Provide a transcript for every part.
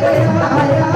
Hallelujah.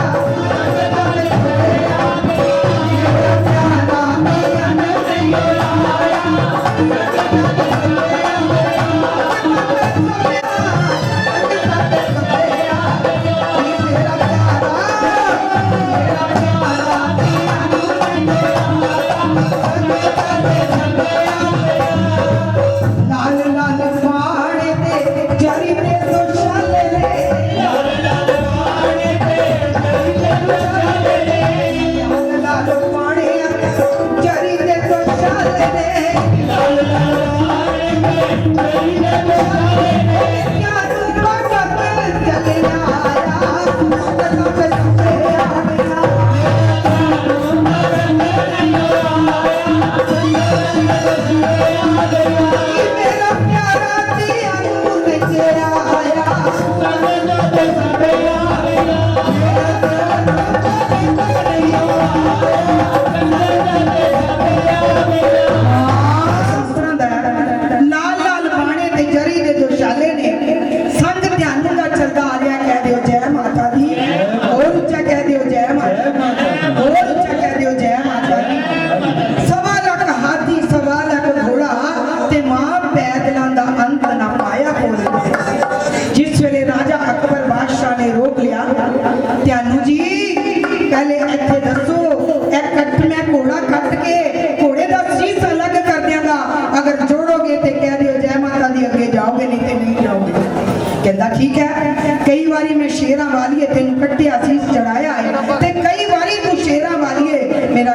ਸ਼ੇਰਾਂ ਵਾਲੀਏ ਤੈਨੂੰ ਕੱਟਿਆ ਸੀ ਚੜਾਇਆ ਹੈ। ਤੇ ਕਈ ਵਾਰੀ ਤੂੰ ਸ਼ੇਰਾਂ ਵਾਲੀਏ ਮੇਰਾ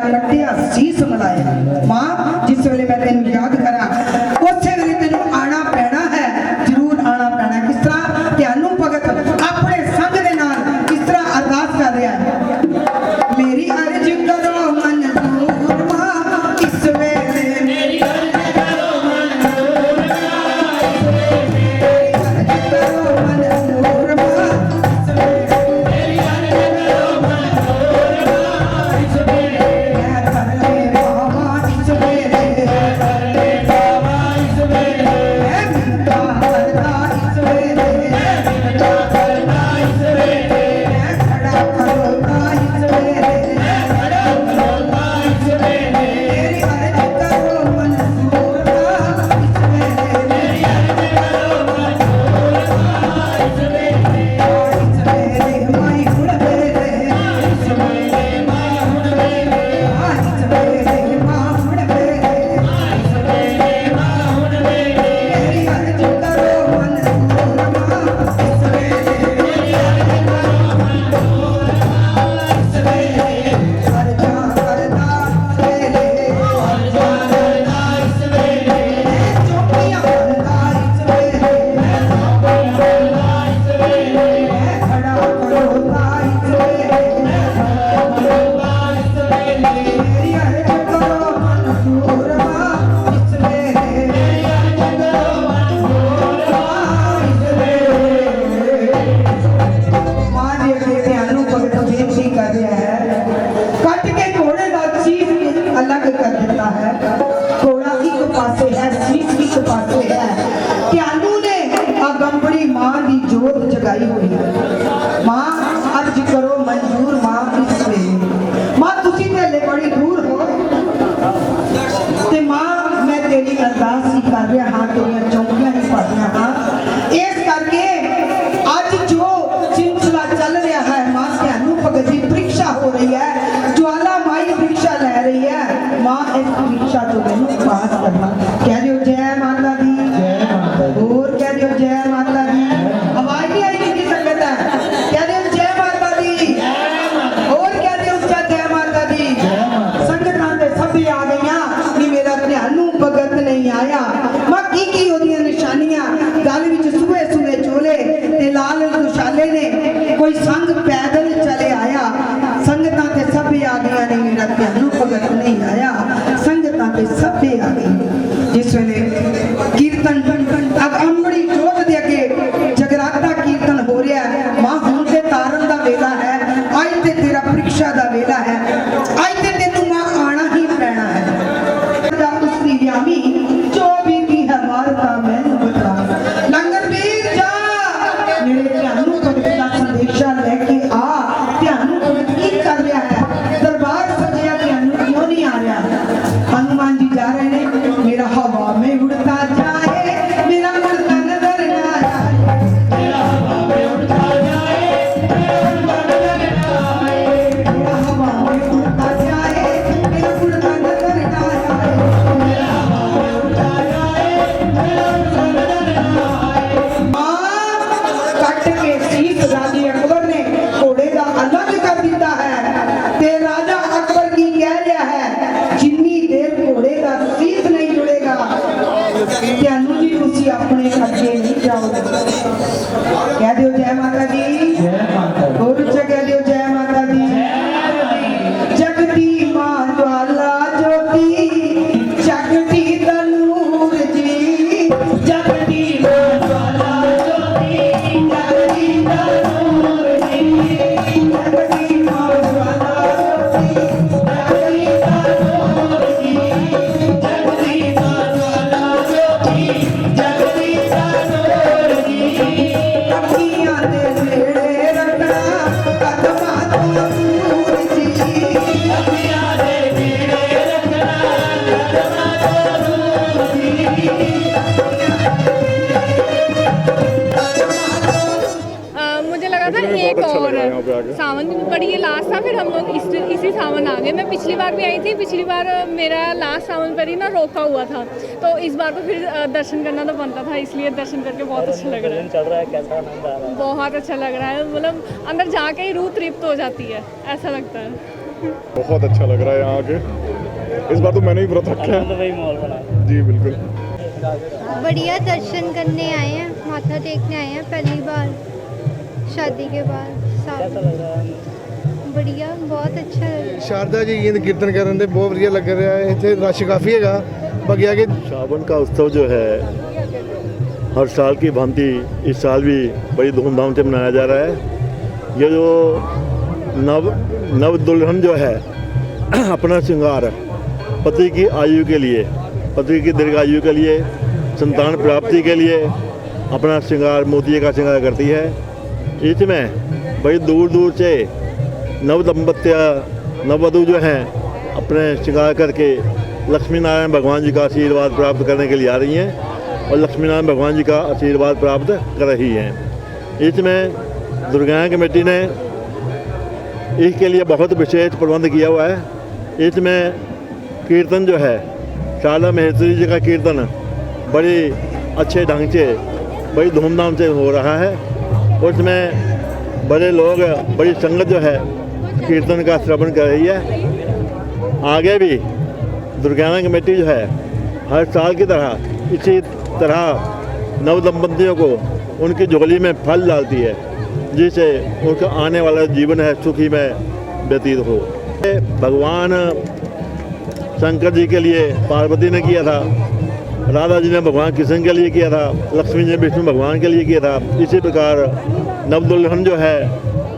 খুবই शादा वेला है। ਤੁਹਾਨੂੰ ਜੀ ਤੁਸੀਂ ਆਪਣੇ ਅੱਗੇ ਨਹੀਂ ਜਾਓਗੇ ਕਹਿ ਦਿਓ पर ये लास्ट था फिर हम लोग इस, इसी सावन आ गए। मैं पिछली बार भी आई थी पिछली बार मेरा लास्ट सावन पर ही ना रोका हुआ था। तो इस बार तो फिर दर्शन करना तो बनता था इसलिए दर्शन करके बहुत अच्छा लग रहा है। चल रहा है कैसा आनंद आ रहा है? बहुत अच्छा लग रहा है। मतलब अंदर जाके ही रूह तृप्त हो जाती है ऐसा लगता है। बहुत अच्छा लग रहा है यहाँ आके। इस बार तो मैंने ही व्रत रखा है। जी बिल्कुल। बढ़िया दर्शन करने आए हैं माथा टेकने आए हैं पहली बार शादी के बाद साथ लग रहा है बढ़िया बहुत अच्छा लग रहा है ਸ਼ਾਰਦਾ ਜੀ ਗੀਤ ਕੀਰਤਨ ਕਰਨ ਦੇ ਬਹੁਤ ਵਧੀਆ ਲੱਗ ਰਿਹਾ ਹੈ ਇੱਥੇ ਰਸ਼ ਕਾਫੀ ਹੈਗਾ ਬਾਕੀ ਅੱਗੇ सावन का उत्सव जो है हर साल की भांति इस साल भी बड़ी धूमधाम से मनाया जा रहा है ये जो नव नव दुल्हन जो है अपना श्रृंगार पति की आयु के लिए पति की दीर्घायु के लिए संतान प्राप्ति के लिए अपना श्रृंगार मोती का श्रृंगार करती है इसमें बड़ी दूर दूर से नव दंपत्या नववधु जो हैं, अपने श्रृंगार करके लक्ष्मी नारायण भगवान जी का आशीर्वाद प्राप्त करने के लिए आ रही हैं और लक्ष्मी नारायण भगवान जी का आशीर्वाद प्राप्त कर रही हैं। इसमें दुर्गा कमेटी ने इसके लिए बहुत विशेष प्रबंध किया हुआ है। इसमें कीर्तन जो है, शारदा महेश्वरी जी का कीर्तन बड़ी अच्छे ढंग से, बड़ी धूमधाम से हो रहा है। इसमें बड़े लोग, बड़ी संगत जो है कीर्तन का श्रवण कर रही है। आगे भी दुर्गाना कमेटी जो है, हर साल की तरह, इसी तरह नव दंपतियों को उनकी झोली में फल डालती है, जिससे उनका आने वाला जीवन है सुखी में व्यतीत हो। भगवान शंकर जी के लिए पार्वती ने किया था, राधा जी ने भगवान कृष्ण के लिए किया था, लक्ष्मी जी ने विष्णु भगवान के लिए किया था। इसी प्रकार नवदुल्हन जो है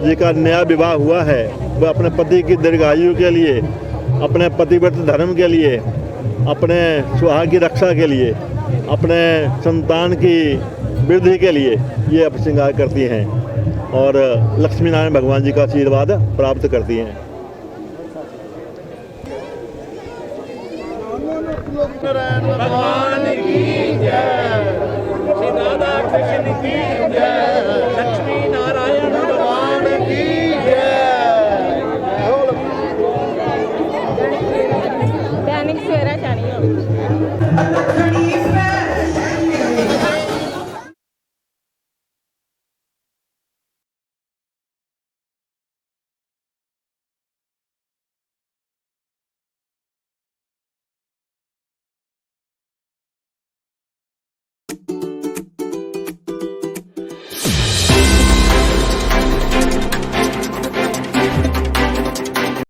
जिसका नया विवाह हुआ है, वह अपने पति की दीर्घायु के लिए, अपने पतिव्रत धर्म के लिए, अपने सुहाग की रक्षा के लिए, अपने संतान की वृद्धि के लिए ये अब श्रृंगार करती हैं और लक्ष्मी नारायण भगवान जी का आशीर्वाद प्राप्त करती हैं। भगवान की जय। श्री कृष्ण की जय।